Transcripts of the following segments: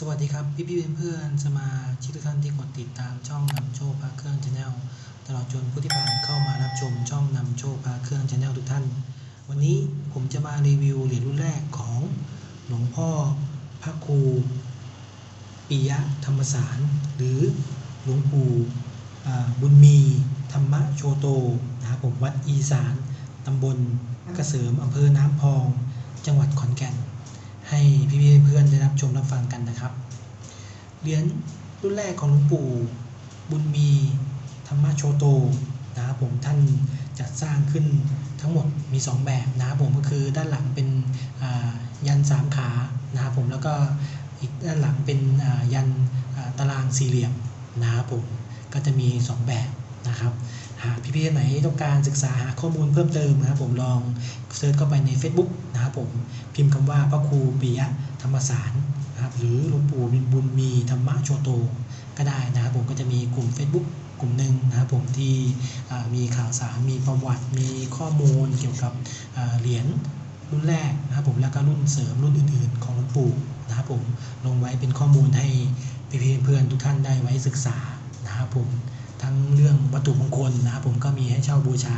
สวัสดีครับ พี่พี่เพื่อนๆสมาชิกทุกท่านที่กดติดตามช่องนำโชคพาเครื่องชาแนลตลอดจนผู้ที่ผ่านเข้ามารับชมช่องนำโชคพาเครื่องชาแนลทุกท่าน วันนี้ผมจะมารีวิวเหรียญรุ่นแรกของหลวงพ่อพระครูปิยะธรรมสาร หรือหลวงปู่บุญมีธรรมโชโตนะครับผมวัดอีสานตำบลกระเสริมอำเภอน้ำพอง จังหวัดขอนแก่น ให้พี่ๆเพื่อนๆได้รับชมรับฟังกันนะครับ เหรียญรุ่นแรกของหลวงปู่บุญมีธรรมโชโตนะครับผมท่านจัดสร้างขึ้นทั้งหมดมี 2 แบบนะครับผมก็คือด้านหลังเป็นยันสามขานะครับผมแล้วก็อีกด้านหลังเป็นยันตารางสี่เหลี่ยมนะครับผมก็จะมี 2 แบบนะครับากพี่ๆไหนต้องการศึกษาหาข้อมูลเพิ่มเติมนะครับผมลองเซิร์ชเข้าไปใน Facebook นะครับผมพิมพ์คำว่าพระครูปิยะธรรมสารนะครับหรือหลวงปู่บุญมีธรรมะโชโต ก็ได้นะครับผมก็จะมีกลุ่ม Facebook กลุ่มหนึ่งนะครับผมที่มีข่าวสารมีประวัติมีข้อมูลเกี่ยวกับเหรียญรุ่นแรกนะครับผมแล้วก็รุ่นเสริมรุ่นอื่น ๆ ของหลวงปู่นะครับผมลงไว้เป็นข้อมูลให้พี่เพื่อนๆทุกท่านได้ไว้ศึกษานะครับผม ทั้งเรื่องวัตถุมงคลนะครับผมก็มีให้เช่าบูชา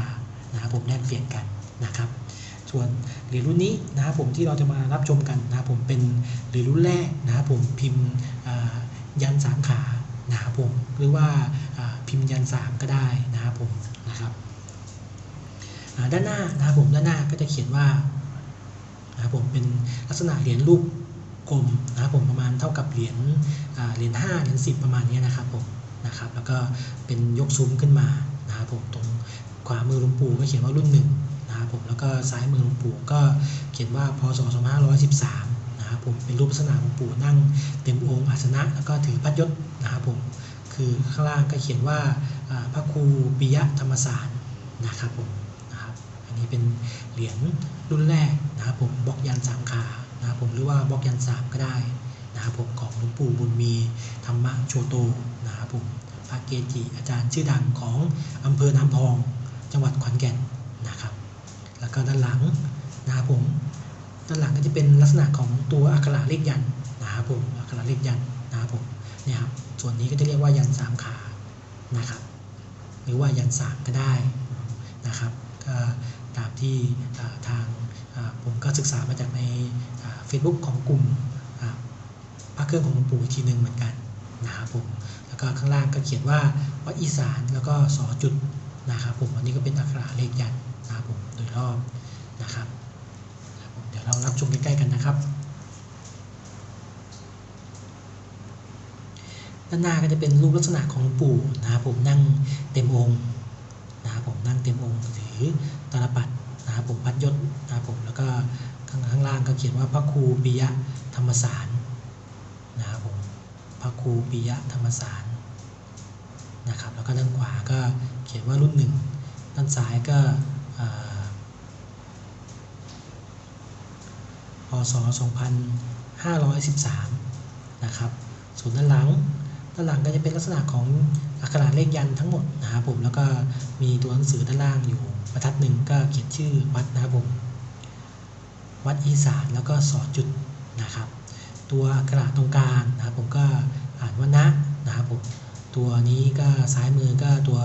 นะครับผมแลกเปลี่ยนกันนะครับส่วนเหรียญรุ่นนี้นะครับผมที่เราจะมารับชมกันนะครับผมเป็นเหรียญรุ่นแรกนะครับผมพิมพ์ยันสามขานะครับผมหรือว่าพิมพ์ยันสามก็ได้นะครับผมนะครับด้านหน้านะครับผมด้านหน้าก็จะเขียนว่านะครับผมเป็นลักษณะเหรียญรูปกลมนะครับผมประมาณเท่ากับเหรียญเหรียญห้าเหรียญสิบประมาณนี้นะครับผม นะครับแล้วก็เป็นยกซุ้มขึ้นมานะครับผมตรงขวามือหลวงปู่ก็เขียนว่ารุ่นหนึ่งนะครับผมแล้วก็ซ้ายมือหลวงปู่ก็เขียนว่าพศ2513นะครับผมเป็นรูปลักษณะหลวงปู่นั่งเต็มองค์อาสนะแล้วก็ถือพัดยศนะครับผมคือข้างล่างก็เขียนว่าพระครูปิยะธรรมสารนะครับผมนะครับอันนี้เป็นเหรียญรุ่นแรกนะครับผมบล็อกยันสามขานะครับผมหรือว่าบล็อกยันสามก็ได้ นะครับผมของหลวงปู่บุญมีธรรมโชโตนะครับผมพระเกจิอาจารย์ชื่อดังของอำเภอน้ำพอง จังหวัดขอนแก่นนะครับ แล้วก็ด้านหลังนะครับผมด้านหลังก็จะเป็นลักษณะของตัวอักขระเลขยันนะครับผมอักขระเลขยันนะครับผมเนี่ยครับส่วนนี้ก็จะเรียกว่ายันสามขานะครับ หรือว่ายันสามก็ได้นะครับก็ตามที่ทางผมก็ศึกษามาจากในเฟซบุ๊กของกลุ่ม เครื่องของหลวงปู่อีกทีหนึ่งเหมือนกันนะครับผมแล้วก็ข้างล่างก็เขียนว่าวัดอีสานแล้วก็สอจุดนะครับผมอันนี้ก็เป็นอักขระเลขยันต์นะครับผมโดยรอบนะครับเดี๋ยวเรารับชมใกล้ๆกันนะครับ ด้านหน้าก็จะเป็นรูปลักษณะของหลวงปู่นะครับผมนั่งเต็มองค์นะครับผมนั่งเต็มองค์ถือตาลปัดนะครับผมพัดยศนะครับผมแล้วก็ข้างข้างล่างก็เขียนว่าพระครูปิยะธรรมสารนะครับผมพ รูปิยะธรรมสารนะครับแล้วก็ด้านขวาก็เขียนว่ารุ่นหนึ่งด้านซ้ายก็อ่าพศ 2513 นะครับ ส่วนด้านหลัง ด้านหลังก็จะเป็นลักษณะของอักขระเลขยันทั้งหมดนะครับผม แล้วก็มีตัวหนังสือด้านล่างอยู่บรรทัดหนึ่งก็เขียนชื่อวัดนะครับผม วัดอีสานแล้วก็สอจุดนะครับ ตัวอักขระตรงกลางนะครับผมก็อ่านว่านะนะครับผม ตัวนี้ก็ซ้ายมือก็ตัว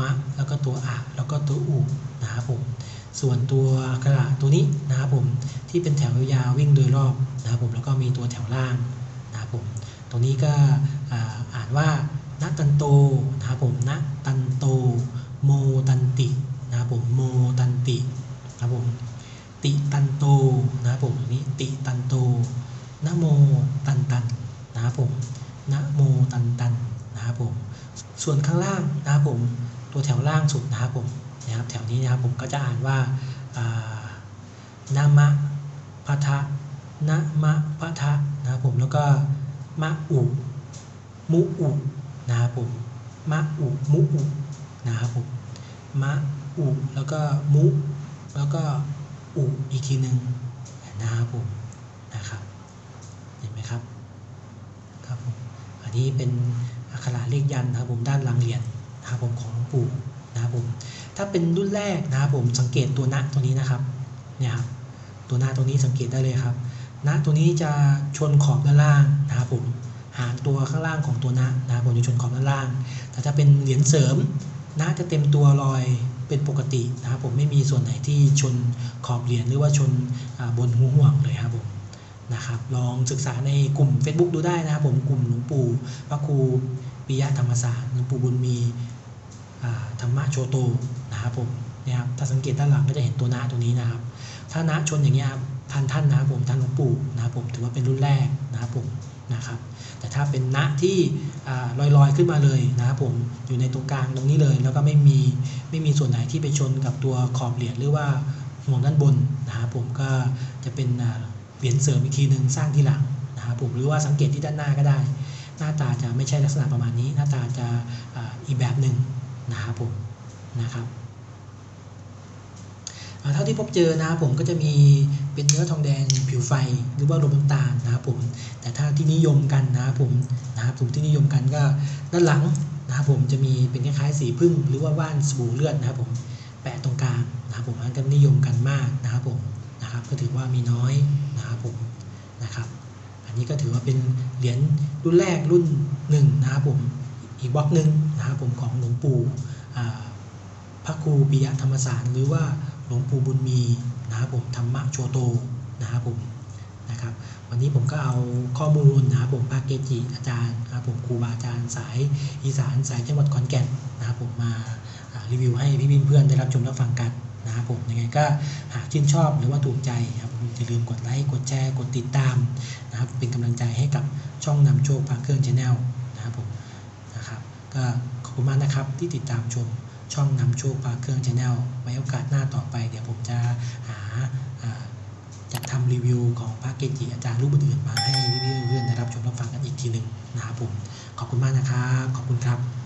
มะแล้วก็ตัวอะแล้วก็ตัวอุนะครับผมส่วนตัวอักขระตัวนี้นะครับผมที่เป็นแถวยาววิ่งโดยรอบนะครับผมแล้วก็มีตัวแถวล่างนะครับผมตรงนี้ก็อ่าอ่านว่านตันโตนะครับผมนตันโตโมตันตินะครับผมโมตันตินะครับผมติตันโตนะครับผมนี้ติตันโตนะโมตันตันนะครับผมนะโมตันตัน นะครับผม ส่วนข้างล่างนะครับผม ตัวแถวล่างสุดนะครับผมนะครับแถวนี้นะครับผมก็จะอ่านว่านามะพะทะนะมะพะทะนะครับผมแล้วก็มะอุมุอุนะครับผมมะอุมุอุนะครับผมมะอุแล้วก็มุแล้วก็อุอีกทีหนึ่งนะครับผมนะครับเห็นไหมครับครับผมอันนี้เป็น อักขระเลขยันต์นะครับผมด้านหลังเหรียญนะครับผมของหลวงปู่นะครับผมถ้าเป็นรุ่นแรกนะครับผมสังเกตตัวนะตรงนี้นะครับเนี่ยครับตัวหน้าตรงนี้สังเกตได้เลยครับนะตัวนี้จะชนขอบด้านล่างนะครับผมหางตัวข้างล่างของตัวนะนะครับผมจะชนขอบด้านล่าง แต่ถ้าเป็นเหรียญเสริมนะจะเต็มตัวลอยเป็นปกตินะครับผมไม่มีส่วนไหนที่ชนขอบเหรียญหรือว่าชนบนหูห่วงเลยครับผม นะครับลองศึกษาในกลุ่ม Facebook ดูได้นะครับผมกลุ่มหลวงปู่พระครูปิยะธรรมศาสตร์หลวงปู่บุญมีธรรมะโชโตนะครับผมนี่ยครับถ้าสังเกตด้านหลังก็จะเห็นตัวนะตัวนี้นะครับ ถ้านะชนอย่างเงี้ยครับทันท่านนะครับผมท่านหลวงปู่นะครับผมถือว่าเป็นรุ่นแรกนะครับผมนะครับแต่ถ้าเป็นณที่ลอยลอยๆขึ้นมาเลยนะครับผมอยู่ในตรงกลางตรงนี้เลย แล้วก็ไม่มีไม่มีส่วนไหนที่ไปชนกับตัวขอบเหรียญหรือว่าห่วงด้านบนนะครับผมก็จะเป็นอ่า เหรียญเสริมอีกทีหนึ่งสร้างทีหลังนะครับผมหรือว่าสังเกตที่ด้านหน้าก็ได้ หน้าตาจะไม่ใช่ลักษณะประมาณนี้ หน้าตาจะอีกแบบหนึ่งนะครับผมนะครับเท่าที่พบเจอนะครับผมก็จะมีเป็นเนื้อทองแดงผิวไฟหรือว่าลมน้ำตาลนะครับผมแต่ถ้าที่นิยมกันนะครับผมนะครับผมที่นิยมกันก็ด้านหลังนะครับผมจะมีเป็นคล้ายๆสีพึ่งหรือว่าว่านสบู่เลือดนะครับผมแปะตรงกลางนะครับผมอันนั้นก็นิยมกันมากนะครับผม ก็ถือว่ามีน้อยนะครับผมนะครับ อันนี้ก็ถือว่าเป็นเหรียญรุ่นแรกรุ่นหนึ่งนะครับผมอีกบล็อกหนึ่งนะครับผมของหลวงปู่พระครูปิยะธรรมสารหรือว่าหลวงปู่บุญมีนะครับผมธรรมะโชโตนะครับผมนะครับ วันนี้ผมก็เอาข้อมูลนะครับผมพระเกจิอาจารย์นะครับผมครูบาอาจารย์สายอีสานสายจังหวัดขอนแก่นนะครับผมมารีวิวให้พี่เพื่อนได้รับชมรับฟังกัน นะครับผมยังไงก็หากชื่นชอบหรือว่าถูกใจครับผมอย่าลืมกดไลค์กดแชร์กดติดตามนะครับเป็นกำลังใจให้กับช่องนำโชคพาเครื่องชาแนลนะครับผมนะครับก็ขอบคุณมากนะครับที่ติดตามชมช่องนำโชคพาเครื่องชาแนลไว้โอกาสหน้าต่อไป เดี๋ยวผมจะหาอ่าจะทำรีวิวของพระเกจิอาจารย์รูปอื่นมาให้เพื่อนๆได้รับชมรับฟังกันอีกทีหนึ่งนะครับผมขอบคุณมากนะครับ ขอบคุณครับ